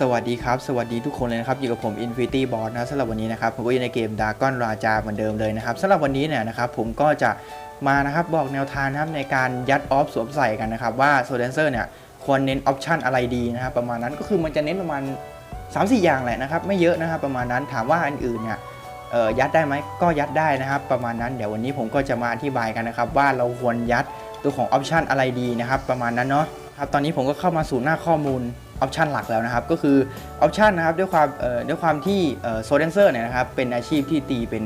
สวัสดีครับ สวัสดีทุกคนเลยนะครับอยู่กับผม Infinity Boss นะสำหรับวันนี้นะครับผมก็อยู่ในเกม Dragon Raja เหมือนเดิมเลยนะครับสำหรับวันนี้เนี่ยนะครับผมก็จะมานะครับบอกแนวทางนะครับในการยัดออฟสวมใส่กันนะครับว่าโซเดนเซอร์เนี่ยควรเน้นออปชันอะไรดีนะครับประมาณนั้นก็คือมันจะเน้นประมาณ 3-4 อย่างแหละนะครับไม่เยอะนะครับประมาณนั้นถามว่าอันอื่นเนี่ยเอ่อยัดได้ไหมก็ยัดได้นะครับ ประมาณนั้นเดี๋ยววันนี้ผมก็จะมาอธิบายกันนะครับว่าเราควรยัดตัวของออปชันอะไรดีนะครับประมาณนั้นเนาะครับตอนนี้ผมก็เข้ามาสู่หน้าข้อมูล ออปชันหลักแล้วนะครับ ก็คือออปชันนะครับด้วยความด้วยความที่โซเดนเซอร์เนี่ยนะครับเป็นอาชีพที่ตีเป็น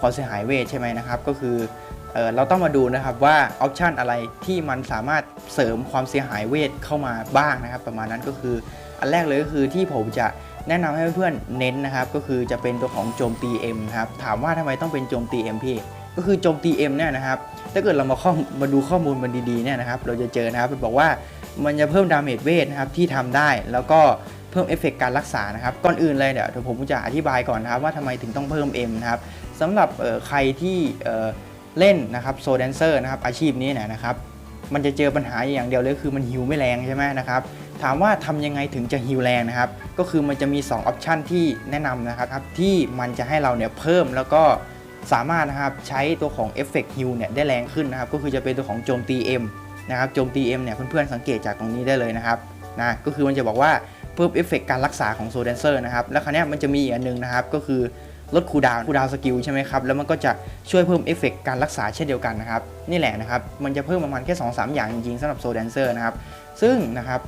ความเสียหายเวทใช่ไหมนะครับ ก็คือเออเราต้องมาดูนะครับว่าออปชันอะไรที่มันสามารถเสริมความเสียหายเวทเข้ามาบ้างนะครับ ประมาณนั้นก็คืออันแรกเลยก็คือที่ผมจะแนะนำให้เพื่อนเน้นนะครับ ก็คือจะเป็นตัวของโจมตี M นะครับถามว่าทำไมต้องเป็นโจมตี M พี่ ก็คือโจมตี M เนี่ยนะครับ ถ้าเกิดเรามาข้อมาดูข้อมูลมันดีๆเนี่ยนะครับ เราจะเจอนะครับมันบอกว่ามันจะเพิ่มดาเมจเวทนะครับที่ทำได้ แล้วก็เพิ่มเอฟเฟกต์การรักษานะครับ ก่อนอื่นเลยเดี๋ยวผมจะอธิบายก่อนนะครับว่าทำไมถึงต้องเพิ่ม M นะครับสำหรับใครที่เล่นนะครับโซแดนเซอร์นะครับอาชีพนี้นะครับมันจะเจอปัญหาอย่างเดียวเลยคือมันฮิวไม่แรงใช่ไหมนะครับถามว่าทำยังไงถึงจะฮิวแรงนะครับ ก็คือมันจะมี2ออปชันที่แนะนำนะครับที่มันจะให้เราเนี่ยเพิ่มแล้วก็ สามารถนะครับใช้ตัวของเอฟเฟกต์ฮิวเนี่ยได้แรงขึ้นนะครับก็คือจะเป็นตัวของโจมตี M นะครับโจมตี M เนี่ยเพื่อนๆสังเกตจากตรงนี้ได้เลยนะครับนะก็คือมันจะบอกว่าเพิ่มเอฟเฟกต์การรักษาของโซเดนเซอร์นะครับแล้วคราวนี้มันจะมีอีกอันหนึงนะครับก็คือลดคูดาวคูดาวสกิลใช่ไหมครับแล้วมันก็จะช่วยเพิ่มเอฟเฟกต์การรักษาเช่นเดียวกันนะครับนี่แหละนะครับมันจะเพิ่มประมาณแค่2-3อย่างจริงๆสำหรับโซเดนเซอร์นะครับซึ่งนะครับ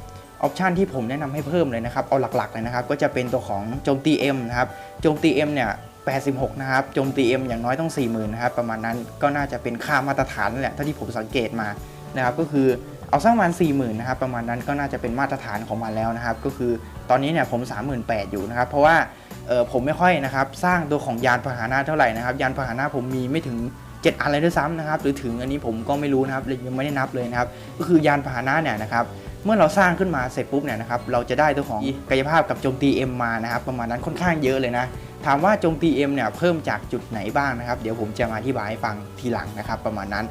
ออปชันที่ผมแนะนำให้เพิ่มเลยนะครับเอาหลักๆเลยนะครับก็จะเป็นตัวของโจมตี M นะครับโจมตี M เนี่ย 86 นะครับโจมตี M อย่างน้อยต้อง 40,000นะครับประมาณนั้นก็น่าจะเป็นค่ามาตรฐานแหละเท่าที่ผมสังเกตมานะครับก็คือเอาสักประมาณ40,000นะครับประมาณนั้นก็น่าจะเป็นมาตรฐานของมันแล้วนะครับก็คือตอนนี้เนี่ยผม 38,000อยู่นะครับเพราะว่าเออผมไม่ค่อยนะครับสร้างตัวของยานพาหนะเท่าไหร่นะครับยานพาหนะผมมีไม่ถึง 7 อันเลยด้วยซ้ำนะครับหรือถึงอันนี้ผมก็ไม่รู้นะครับยยังไม่ได้นับเลยนะครับก็คือยานพาหนะเนี่ยนะครับ เมื่อเราสร้างขึ้นมาเสร็จปุ๊บเนี่ยนะครับเราจะได้ตัวของกายภาพกับโจมตี M มานะครับประมาณนั้นค่อนข้างเยอะเลยนะถามว่าโจมตี M เนี่ยเพิ่มจากจุดไหนบ้างนะครับเดี๋ยวผมจะมาอธิบายให้ฟังทีหลังนะครับประมาณนั้น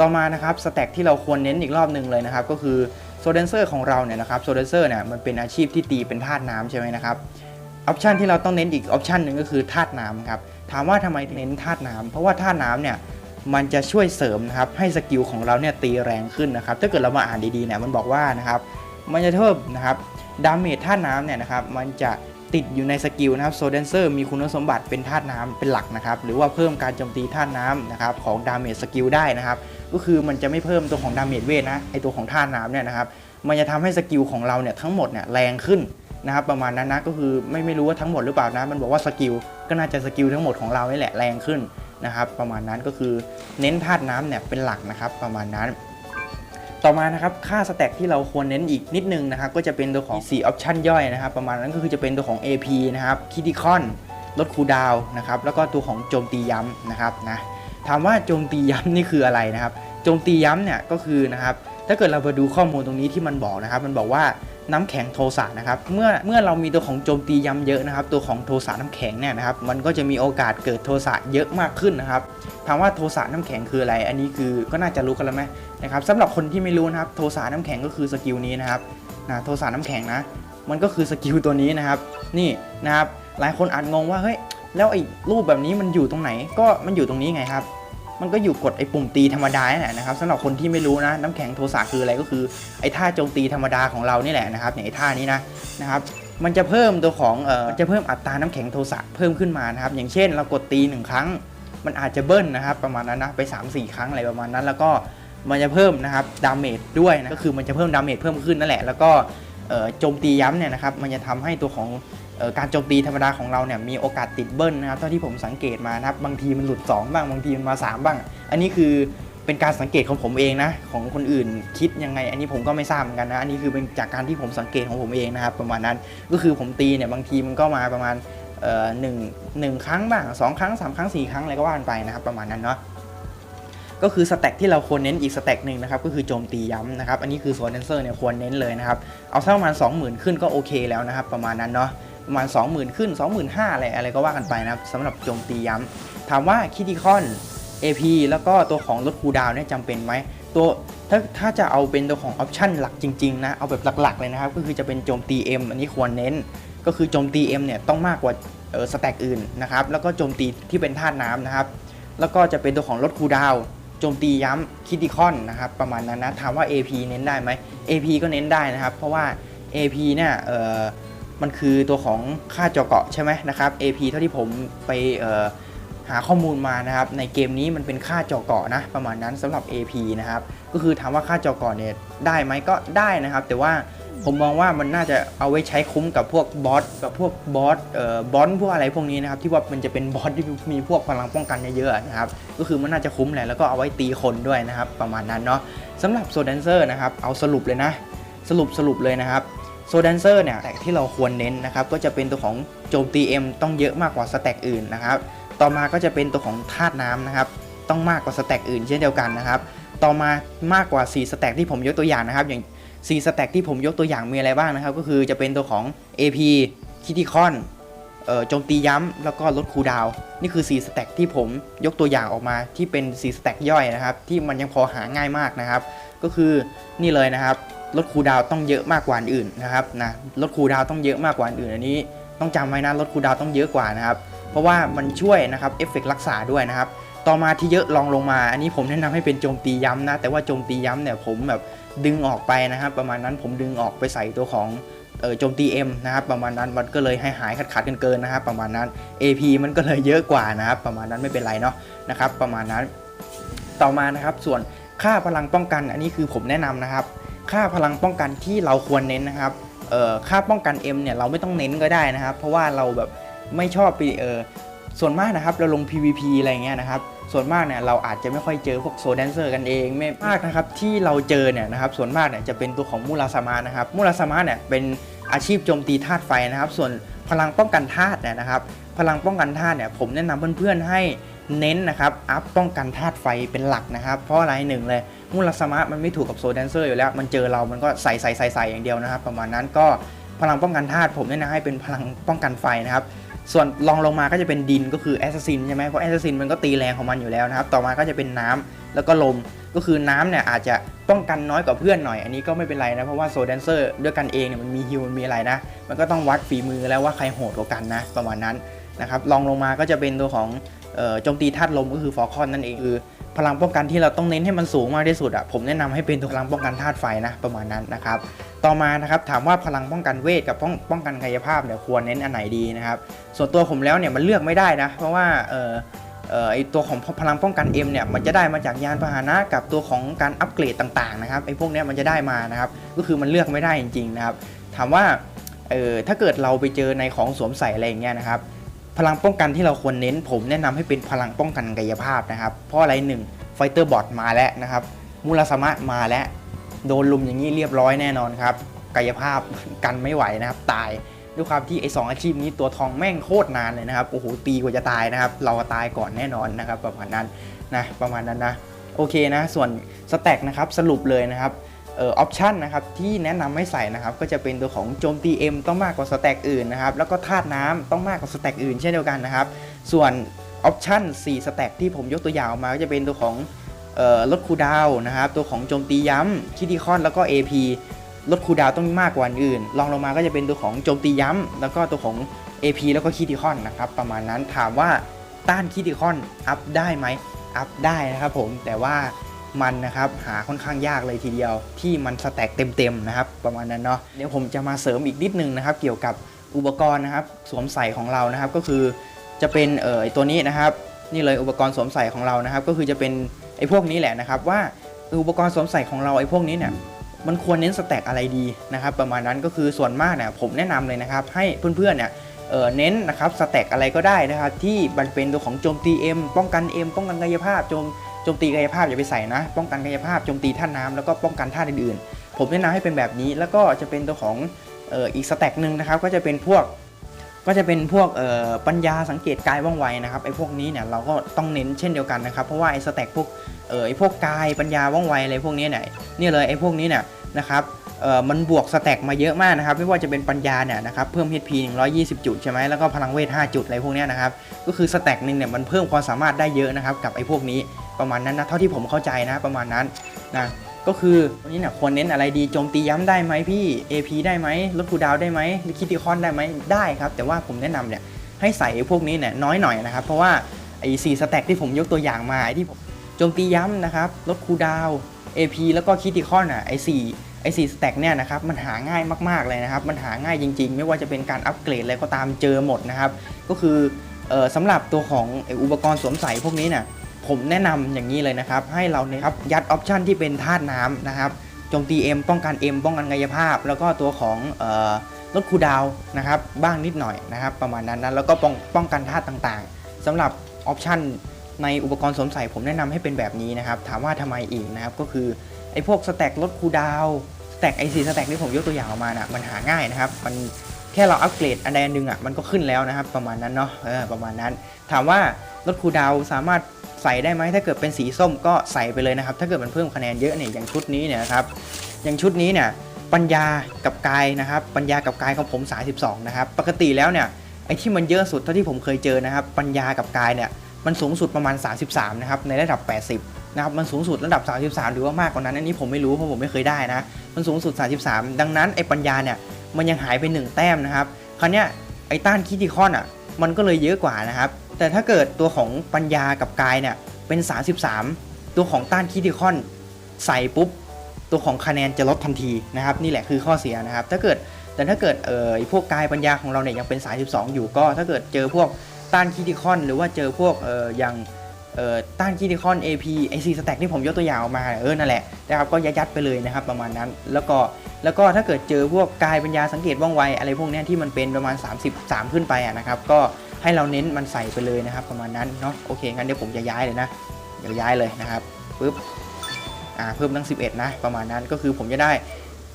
ต่อมานะครับสแต็กที่เราควรเน้นอีกรอบหนึ่งเลยนะครับก็คือโซเดนเซอร์ของเราเนี่ยนะครับโซเดนเซอร์เนี่ยมันเป็นอาชีพที่ตีเป็นธาตุน้ำใช่ไหมนะครับออปชันที่เราต้องเน้นอีกออปชันหนึ่งก็คือธาตุน้ำครับถามว่าทำไมเน้นธาตุน้ำเพราะว่าธาตุน้ำเนี่ย มันจะช่วยเสริมนะครับให้สกิลของเราเนี่ยตีแรงขึ้นนะครับถ้าเกิดเรามาอ่านดีๆเนี่ยมันบอกว่านะครับมันจะเพิ่มนะครับดาเมจธาตุน้ำเนี่ยนะครับมันจะติดอยู่ในสกิลนะครับโซเดนเซอร์มีคุณสมบัติเป็นธาตุน้ำเป็นหลักนะครับหรือว่าเพิ่มการโจมตีธาตุน้ำนะครับของดาเมจสกิลได้นะครับก็คือมันจะไม่เพิ่มตัวของดาเมจเวทนะไอตัวของธาตุน้ำเนี่ยนะครับมันจะทำให้สกิลของเราเนี่ยทั้งหมดเนี่ยแรงขึ้นนะครับประมาณนั้นนะก็คือไม่ไม่รู้ว่าทั้งหมดหรือเปล่านะมันบอกว่าสกิลก็น่าจะสกิลทั้งหมดของเรานี่แหละแรงขึ้น นะครับ ประมาณนั้นก็คือเน้นธาตุน้ำเนี่ยเป็นหลักนะครับประมาณนั้น ต่อมานะครับค่าสแต็กที่เราควรเน้นอีกนิดนึงนะครับก็จะเป็นตัวของ4ออปชันย่อยนะครับ ประมาณนั้นก็คือจะเป็นตัวของ AP นะครับคิติคอนลดคูดาวน์นะครับแล้วก็ตัวของโจมตีย้ำนะครับนะถามว่าโจมตีย้ำนี่คืออะไรนะครับโจมตีย้ำเนี่ยก็คือนะครับถ้าเกิดเราไปดูข้อมูลตรงนี้ที่มันบอกนะครับ มันบอกว่า น้ำแข็งโทสะนะครับเมื่อเมื่อเรามีตัวของโจมตีย้ำเยอะนะครับ ตัวของโทสะน้ำแข็งเนี่ยนะครับ มันก็จะมีโอกาสเกิดโทสะเยอะมากขึ้นนะครับถามว่าโทสะน้ำแข็งคืออะไร อันนี้คือก็น่าจะรู้กันแล้วไหมนะครับสำหรับคนที่ไม่รู้นะครับโทสะน้ำแข็งก็คือสกิลนี้นะครับนะโทสะน้ำแข็งนะ มันก็คือสกิลตัวนี้นะครับ นี่นะครับ หลายคนอาจงงว่าเฮ้ยแล้วไอ้รูปแบบนี้มันอยู่ตรงไหน ก็มันอยู่ตรงนี้ไงครับ มันก็อยู่กดไอ้ปุ่มตีธรรมดานี่แหละนะครับสำหรับคนที่ไม่รู้นะน้ำแข็งโทสะคืออะไรก็คือไอ้ท่าโจมตีธรรมดาของเรานี่แหละนะครับอย่างไอ้ท่านี้นะนะครับมันจะเพิ่มตัวของเอ่อจะเพิ่มอัตราน้ำแข็งโทสะเพิ่มขึ้นมานะครับอย่างเช่น เรากดตีหนึ่งครั้ง มันอาจจะเบิ้ลนะครับประมาณนั้นนะไป3-4 ครั้งอะไรประมาณนั้น แล้วก็มันจะเพิ่มนะครับดาเมจด้วยนะก็คือมันจะเพิ่มดาเมจเพิ่มขึ้นนั่นแหละแล้วก็เอ่อโจมตีย้ำเนี่ยนะครับมันจะทำให้ตัวของ การโจมตีธรรมดาของเราเนี่ยมีโอกาสติดเบิ้ลนะครับเท่าที่ผมสังเกตมานะครับบางทีมันหลุด 2 บ้างบางทีมันมา 3 บ้าง อันนี้คือเป็นการสังเกตของผมเองนะของคนอื่นคิดยังไง อันนี้ผมก็ไม่ทราบเหมือนกันนะอันนี้คือเป็นจากการที่ผมสังเกตของผมเองนะครับประมาณนั้นก็คือผมตีเนี่ยบางทีมันก็มาประมาณหนึ่งหนึ่งครั้งบ้างสองครั้งสามครั้งสี่ครั้งอะไรก็ว่ากันไปนะครับประมาณนั้นเนาะก็คือสแต็กที่เราควรเน้นอีกสแต็กหนึ่งนะครับก็คือโจมตีย้ำนะครับอันนี้คือโซนเดนเซอร์เนี่ยควรเน้นเลยนะครับเอาสักประมาณ20,000 ขึ้นก็โอเคแล้วนะครับประมาณนั้นเนาะ ประมาณ 20,000 ขึ้น 25,000อะไรอะไรก็ว่ากันไปนะครับสำหรับโจมตีย้ำถามว่าคิติคอน AP แล้วก็ตัวของลดคูดาวเนี่ยจำเป็นไหมตัวถ้าถ้าจะเอาเป็นตัวของออปชันหลักจริงๆนะเอาแบบหลักๆเลยนะครับ ก็คือจะเป็นโจมตี M อันนี้ควรเน้น ก็คือโจมตี M เนี่ยต้องมากกว่าออสแต็กอื่นนะครับแล้วก็โจมตีที่เป็นธาตุน้ำนะครับ แล้วก็จะเป็นตัวของลดคูดาวโจมตีย้ำคิติคอนนะครับประมาณนั้นนะถามว่า AP เน้นได้ไหม AP ก็เน้นได้นะครับ เพราะว่า AP เนี่ยเออ มันคือตัวของค่าจอเกาะใช่ไหมนะครับ AP เท่าที่ผมไปหาข้อมูลมานะครับ ในเกมนี้มันเป็นค่าจอเกาะนะ ประมาณนั้นสำหรับ AP นะครับ ก็คือถามว่าค่าจอเกาะเนี่ยได้ไหมก็ได้นะครับ แต่ว่าผมมองว่ามันน่าจะเอาไว้ใช้คุ้มกับพวกบอสกับพวกบอสเอ่อบอสพวกอะไรพวกนี้นะครับ ที่ว่ามันจะเป็นบอสที่มีพวกพลังป้องกันเยอะๆนะครับ ก็คือมันน่าจะคุ้มแหละแล้วก็เอาไว้ตีคนด้วยนะครับ ประมาณนั้นเนาะสำหรับโซแดนเซอร์นะครับ เอาสรุปเลยนะ สรุปสรุปเลยนะครับ โซแดนเซอร์เนี่ยแต่ที่เราควรเน้นนะครับก็จะเป็นตัวของโจมตี M ต้องเยอะมากกว่าสแต็กอื่นนะครับต่อมาก็จะเป็นตัวของธาตุน้ำนะครับต้องมากกว่าสแต็กอื่นเช่นเดียวกันนะครับต่อมามากกว่า 4 สแต็กที่ผมยกตัวอย่างนะครับ อย่าง4สแต็กที่ผมยกตัวอย่างมีอะไรบ้างนะครับ ก็คือจะเป็นตัวของ AP คิติคอนโจมตีย้ำแล้วก็ลดคูดาวน์นี่คือ 4 สแต็กที่ผมยกตัวอย่างออกมาที่เป็น 4 สแต็กย่อยนะครับ ที่มันยังพอหาง่ายมากนะครับ ก็คือนี่เลยนะครับ ลดคูดาวต้องเยอะมากกว่าอื่นนะครับนะลดคูดาวต้องเยอะมากกว่าอื่นอันนี้ ต้องจำไว้นะลดคูดาวต้องเยอะกว่านะครับเพราะว่ามันช่วยนะครับเอฟเฟกรักษาด้วยนะครับต่อมาที่เยอะลองลงมา อันนี้ผมแนะนำให้เป็นโจมตีย้ำนะ แต่ว่าโจมตีย้ำเนี่ยผมแบบดึงออกไปนะครับ ประมาณนั้นผมดึงออกไปใส่ตัวของโจมตี M นะครับประมาณนั้นมันก็เลยให้หายขาดขาดกันเกินนะครับประมาณนั้น AP มันก็เลยเยอะกว่านะครับประมาณนั้นไม่เป็นไรเนาะนะครับ ประมาณนั้น ต่อมานะครับส่วนค่าพลังป้องกัน อันนี้คือผมแนะนำนะครับ ค่าพลังป้องกันที่เราควรเน้นนะครับเอ่อค่าป้องกัน M เนี่ยเราไม่ต้องเน้นก็ได้นะครับ เพราะว่าเราแบบไม่ชอบไปเออส่วนมากนะครับเราลง PVP อะไรเงี้ยนะครับส่วนมากเนี่ยเราอาจจะไม่ค่อยเจอพวกโซแดนเซอร์กันเองไม่มากนะครับที่เราเจอเนี่ยนะครับส่วนมากเนี่ยจะเป็นตัวของมูราสมานะครับมูราสมาเนี่ยเป็นอาชีพโจมตีธาตุไฟนะครับ ส่วนพลังป้องกันธาตุเนี่ยนะครับ พลังป้องกันธาตุเนี่ยผมแนะนำเพื่อนๆให้ เน้นนะครับอัพป้องกันธาตุไฟเป็นหลักนะครับ เพราะอะไรหนึ่งเลยมูลสมะมันไม่ถูกกับโซแดนเซอร์อยู่แล้ว มันเจอเรามันก็ใส่ใส่ใส่ใส่อย่างเดียวนะครับ ประมาณนั้นก็พลังป้องกันธาตุผมแนะนำให้เป็นพลังป้องกันไฟนะครับ ส่วนรองลงมาก็จะเป็นดินก็คือแอสซัสซินใช่ไหมเพราะแอสซัสซินมันก็ตีแรงของมันอยู่แล้วนะครับ ต่อมาก็จะเป็นน้ำแล้วก็ลมก็คือน้ำเนี่ยอาจจะป้องกันน้อยกว่าเพื่อนหน่อย อันนี้ก็ไม่เป็นไรนะ เพราะว่าโซแดนเซอร์ด้วยกันเองเนี่ยมันมีฮิวมันมีอะไรนะ มันก็ต้องวัดฝีมือแล้วว่าใครโหดกว่ากันนะ ประมาณนั้นนะครับรองลงมาก็จะเป็นตัวของเอ่อ โจมตีธาตุลมก็คือฟอร์คอนนั่นเองคือพลังป้องกันที่เราต้องเน้นให้มันสูงมากที่สุดอะผมแนะนำให้เป็นตัวพลังป้องกันธาตุไฟนะประมาณนั้นนะครับต่อมานะครับถามว่าพลังป้องกันเวทกับป้องป้องกันกายภาพเนี่ยควรเน้นอันไหนดีนะครับส่วนตัวผมแล้วเนี่ยมันเลือกไม่ได้นะเพราะว่าเออไอตัวของพลังป้องกัน M เนี่ยมันจะได้มาจากยานพาหนะกับตัวของการอัปเกรดต่างๆนะครับไอพวกนี้มันจะได้มานะครับก็คือมันเลือกไม่ได้จริงๆนะครับถามว่าเออถ้าเกิดเราไปเจอในของสวมใส่อะไรอย่างเงี้ยนะครับ พลังป้องกันที่เราควรเน้น ผมแนะนำให้เป็นพลังป้องกันกายภาพนะครับ เพราะอะไรหนึ่งไฟเตอร์บอทมาแล้วนะครับ มูลสมะมาแล้ว โดนลุมอย่างนี้เรียบร้อยแน่นอนครับ กายภาพกันไม่ไหวนะครับ ตายด้วยความที่ไอ้สองอาชีพนี้ตัวทองแม่งโคตรนานเลยนะครับโอ้โหตีกว่าจะตายนะครับ เราตายก่อนแน่นอนนะครับ ประมาณนั้นนะประมาณนั้นนะโอเคนะ ส่วนสแต็กนะครับสรุปเลยนะครับ ออปชันนะครับที่แนะนำให้ใส่นะครับก็จะเป็นตัวของโจมตี M ต้องมากกว่าสแต็กอื่นนะครับแล้วก็ธาตุน้ำต้องมากกว่าสแต็กอื่นเช่นเดียวกันนะครับส่วนออปชัน4สแต็กที่ผมยกตัวอย่างออกมาก็จะเป็นตัวของออลดคูดาวนะครับตัวของโจมตีย้ำคิดิคอนแล้วก็ AP ลดคูดาวต้องมากกว่าอื่นลองลงมาก็จะเป็นตัวของโจมตีย้ำแล้วก็ตัวของ AP แล้วก็คิดิคอนนะครับประมาณนั้นถามว่าต้านคิดิคอนอัพได้ไหมอัพได้นะครับผมแต่ว่า มันนะครับหาค่อนข้างยากเลยทีเดียว ที่มันสแต็กเต็มๆนะครับประมาณนั้นเนาะเดี๋ยวผมจะมาเสริมอีกนิดนึงนะครับ เกี่ยวกับอุปกรณ์นะครับสวมใส่ของเรานะครับ ก็คือจะเป็นเอ่อตัวนี้นะครับนี่เลยอุปกรณ์สวมใส่ของเรานะครับ ก็คือจะเป็นไอ้พวกนี้แหละนะครับ ว่าอุปกรณ์สวมใส่ของเราไอ้พวกนี้เนี่ยมันควรเน้นสแต็กอะไรดีนะครับ ประมาณนั้นก็คือส่วนมากเนี่ยผมแนะนำเลยนะครับ ให้เพื่อนๆเนี่ยเออเน้นนะครับสแต็กอะไรก็ได้นะครับ ที่มันเป็นตัวของโจมตี M ป้องกัน M ป้องกันกายภาพโจม โจมตีกายภาพอย่าไปใส่นะ ป้องกันกายภาพโจมตีท่าน้ำแล้วก็ป้องกันท่าอื่นๆ ผมแนะนำให้เป็นแบบนี้แล้วก็จะเป็นตัวของอ,อ,อีกสแต็กหนึ่งนะครับ ก็จะเป็นพวกก็จะเป็นพวกปัญญาสังเกตกายว่องไวนะครับไอ้พวกนี้เนี่ยเราก็ต้องเน้นเช่นเดียวกันนะครับ เพราะว่าไอ้สแต็กพวกไอ้พวกกายปัญญาว่องไวอะไรพวกนี้เนี่ยนี่เลยไอ้พวกนี้เนี่ยนะครับมันบวกสแต็กมาเยอะมากนะครับ ไม่ว่าจะเป็นปัญญาเนี่ยนะครับเพิ่ม HP 120 จุดใช่ไหมแล้วก็พลังเวท 5 จุดอะไรพวกนี้นะครับ ก็คือสแต็กหนึ่งเนี่ยมันเพิ่มความสามารถได้เยอะนะครับกับไอ้พวกนี้ ประมาณนั้นนะเท่าที่ผมเข้าใจนะประมาณนั้นนะก็คือวันนี้เนี่ยควรเน้นอะไรดีโจมตีย้ำได้ไหมพี่ AP ได้ไหมลดคูดาวได้ไหมหรือคิติคอนได้ไหมได้ครับ แต่ว่าผมแนะนำเนี่ยให้ใส่พวกนี้เนี่ยน้อยหน่อยนะครับ เพราะว่าไอ้สี่สแต็กที่ผมยกตัวอย่างมาไอ้ที่ผมโจมตีย้ำนะครับลดคูดาว AP แล้วก็คิติคอนอะไอ้สี่ไอ้สี่สแต็กเนี่ยนะครับมันหาง่ายมากๆเลยนะครับ มันหาง่ายจริง ๆ ไม่ว่าจะเป็นการอัปเกรดอะไรก็ตามเจอหมดนะครับ ก็คือออสำหรับตัวของอ,อุปกรณ์สวมใส่พวกนี้เนี่ย ผมแนะนำอย่างนี้เลยนะครับ ให้เราเนี่ยครับยัดออปชันที่เป็นธาตุน้ำนะครับโจมตี M ป้องกัน M ป้องกันกายภาพ แล้วก็ตัวของเอ่อลดคูดาวนะครับบ้างนิดหน่อยนะครับ ประมาณนั้นนะแล้วก็ป้องป้องกันธาตุต่างๆสำหรับออปชันในอุปกรณ์สวมใส่ผมแนะนำให้เป็นแบบนี้นะครับ ถามว่าทำไมอีกนะครับ ก็คือไอ้พวกสแต็กลดคูดาวสแต็กไอซีสแต็กที่ผมยกตัวอย่างออกมาน่ะมันหาง่ายนะครับ มันแค่เราอัปเกรดอันใดอันหนึ่งอะมันก็ขึ้นแล้วนะครับ ประมาณนั้นเนาะเออประมาณนั้น ถามว่า ลดคูดาวสามารถใส่ได้ไหมถ้าเกิดเป็นสีส้มก็ใส่ไปเลยนะครับ ถ้าเกิดมันเพิ่มคะแนนเยอะเนี่ยอย่างชุดนี้เนี่ยนะครับอย่างชุดนี้เนี่ยปัญญากับกายนะครับ ปัญญากับกายของผม32นะครับปกติแล้วเนี่ยไอ้ที่มันเยอะสุดเท่าที่ผมเคยเจอนะครับ ปัญญากับกายเนี่ยมันสูงสุดประมาณ 33นะครับในระดับ 80นะครับมันสูงสุดระดับ 33 หรือว่ามากกว่านั้นอันนี้ผมไม่รู้เพราะผมไม่เคยได้นะมันสูงสุด 33 ดังนั้นไอ้ปัญญาเนี่ยมันยังหายไป 1 แต้มนะครับคราวเนี้ยไอ้ต้านคิติคอนอะมันก็เลยเยอะกว่านะครับ แต่ถ้าเกิดตัวของปัญญากับกายเนี่ยเป็น 33 ตัวของต้านคิติคอนใส่ปุ๊บ ตัวของคะแนนจะลดทันทีนะครับ นี่แหละคือข้อเสียนะครับ ถ้าเกิดแต่ถ้าเกิดเออไอ้พวกกายปัญญาของเราเนี่ยยังเป็น 32 อยู่ก็ ถ้าเกิดเจอพวกต้านคิติคอน หรือว่าเจอพวกเอออย่าง ต้านคิติคอน AP ไอซีสแต็กที่ผมยกตัวอย่างออกมาเออนั่นแหละนะครับก็ยัดๆไปเลยนะครับประมาณนั้น แล้วก็แล้วก็ถ้าเกิดเจอพวกกายปัญญาสังเกตว่องไวอะไรพวกนี้ที่มันเป็นประมาณ 33 ขึ้นไปนะครับก็ให้เราเน้นมันใส่ไปเลยนะครับ ประมาณนั้นเนาะโอเคงั้นเดี๋ยวผมจะย้ายเลยนะเดี๋ยวย้ายเลยนะครับปึ๊บอ่าเพิ่มตั้ง 11 นะ ประมาณนั้นก็คือผมจะได้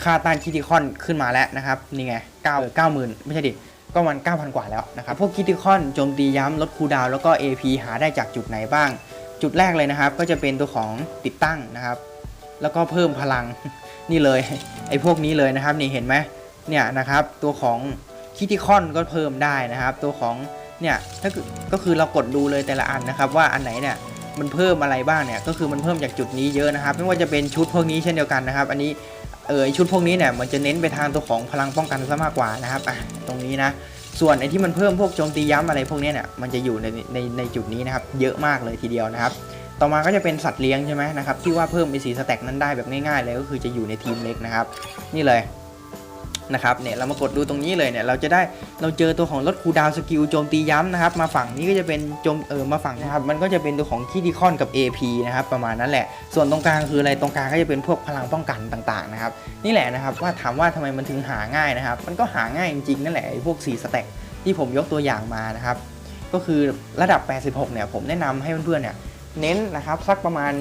ค่าต้านคิติคอนขึ้นมาแล้วนะครับนี่ไง9 90,000 ไม่ใช่ดิ ก็มัน 9,000 กว่าแล้วนะครับพวกคิติคอนโจมตีย้ำลดคูดาวแล้วก็ AP หาได้จากจุดไหนบ้าง จุดแรกเลยนะครับ ก็จะเป็นตัวของติดตั้งนะครับ แล้วก็เพิ่มพลังนี่เลยไอ้พวกนี้เลยนะครับนี่เห็นไหมเนี่ยนะครับตัวของคิติคอนก็เพิ่มได้นะครับ ตัวของเนี่ยถ้าก็คือเรากดดูเลยแต่ละอันนะครับ ว่าอันไหนเนี่ยมันเพิ่มอะไรบ้างเนี่ยก็คือมันเพิ่มจากจุดนี้เยอะนะครับ ไม่ว่าจะเป็นชุดพวกนี้เช่นเดียวกันนะครับ อันนี้ เออชุดพวกนี้เนี่ยมันจะเน้นไปทางตัวของพลังป้องกันซะมากกว่านะครับอะตรงนี้นะ ส่วนไอ้ที่มันเพิ่มพวกโจมตีย้ำอะไรพวกนี้เนี่ยมันจะอยู่ในในในจุดนี้นะครับเยอะมากเลยทีเดียวนะครับ ต่อมาก็จะเป็นสัตว์เลี้ยงใช่ไหมนะครับที่ว่าเพิ่มไอสีสแต็กนั้นได้แบบง่ายๆเลยก็คือจะอยู่ในทีมเล็กนะครับ นี่เลย นะครับเนี่ยเรามากดดูตรงนี้เลยเนี่ยเราจะได้เราเจอตัวของลดคูดาวสกิลโจมตีย้ำนะครับมาฝั่งนี้ก็จะเป็นโจมเออมาฝั่งนะครับมันก็จะเป็นตัวของคีดิคอนกับ AP นะครับประมาณนั้นแหละ ส่วนตรงกลางคืออะไรตรงกลางก็จะเป็นพวกพลังป้องกันต่างๆนะครับนี่แหละนะครับว่าถามว่าทำไมมันถึงหาง่ายนะครับมันก็หาง่ายจริงๆนั่นแหละพวกสีสแต็กที่ผมยกตัวอย่างมานะครับก็คือระดับ 86 เนี่ยผมแนะนำให้เพื่อนๆเนี่ยเน้นนะครับสักประมาณ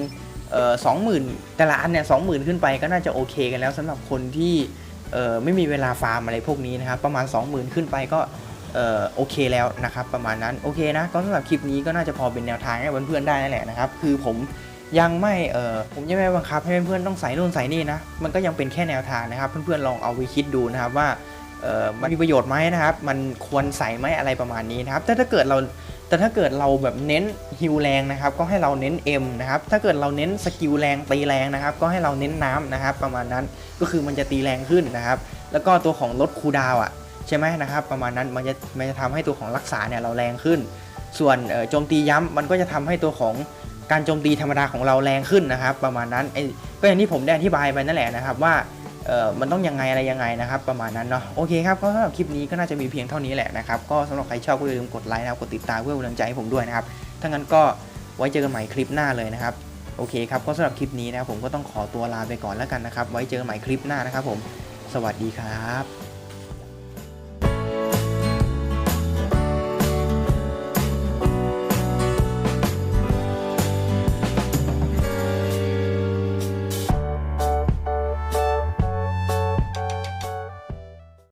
เออสองหมื่นแต่ละอันเนี่ยสองหมื่นขึ้นไปก็น่าจะโอเคกันแล้วสำหรับคนที่ ไม่มีเวลาฟาร์มอะไรพวกนี้นะครับ ประมาณ 20,000 ขึ้นไปก็โอเคแล้วนะครับประมาณนั้นโอเคนะก็สำหรับคลิปนี้ก็น่าจะพอเป็นแนวทางให้เพื่อนๆได้นั่นแหละนะครับคือผมยังไม่เออผมยังไม่บังคับให้เพื่อนๆต้องใส่นู่นใส่นี่นะมันก็ยังเป็นแค่แนวทางนะครับ เพื่อนๆลองเอาไปคิดดูนะครับว่าเออมันมีประโยชน์ไหมนะครับ มันควรใส่ไหมอะไรประมาณนี้นะครับแต่ถ้าเกิดเรา แต่ถ้าเกิดเราแบบเน้นฮิวแรงนะครับก็ให้เราเน้น M นะครับถ้าเกิดเราเน้นสกิลแรงตีแรงนะครับก็ให้เราเน้นน้ำนะครับประมาณนั้นก็คือมันจะตีแรงขึ้นนะครับ แล้วก็ตัวของลดคูดาวอะใช่ไหมนะครับประมาณนั้นมันจะมันจะทำให้ตัวของรักษาเนี่ยเราแรงขึ้น ส่วนเออโจมตีย้ำมันก็จะทำให้ตัวของการโจมตีธรรมดาของเราแรงขึ้นนะครับ ประมาณนั้นไอ้ก็อย่างที่ผมได้อธิบายไปนั่นแหละนะครับว่า เออมันต้องยังไงอะไรยังไงนะครับประมาณนั้นเนาะโอเคครับก็สำหรับคลิปนี้ก็น่าจะมีเพียงเท่านี้แหละนะครับก็สำหรับใครชอบก็อย่าลืมกดไลค์นะครับกดติดตามเพื่อเป็นกำลังใจให้ผมด้วยนะครับถ้างั้นก็ไว้เจอกันใหม่คลิปหน้าเลยนะครับโอเคครับก็สำหรับคลิปนี้นะครับผมก็ต้องขอตัวลาไปก่อนแล้วกันนะครับ ไว้เจอกันใหม่คลิปหน้านะครับผม สวัสดีครับ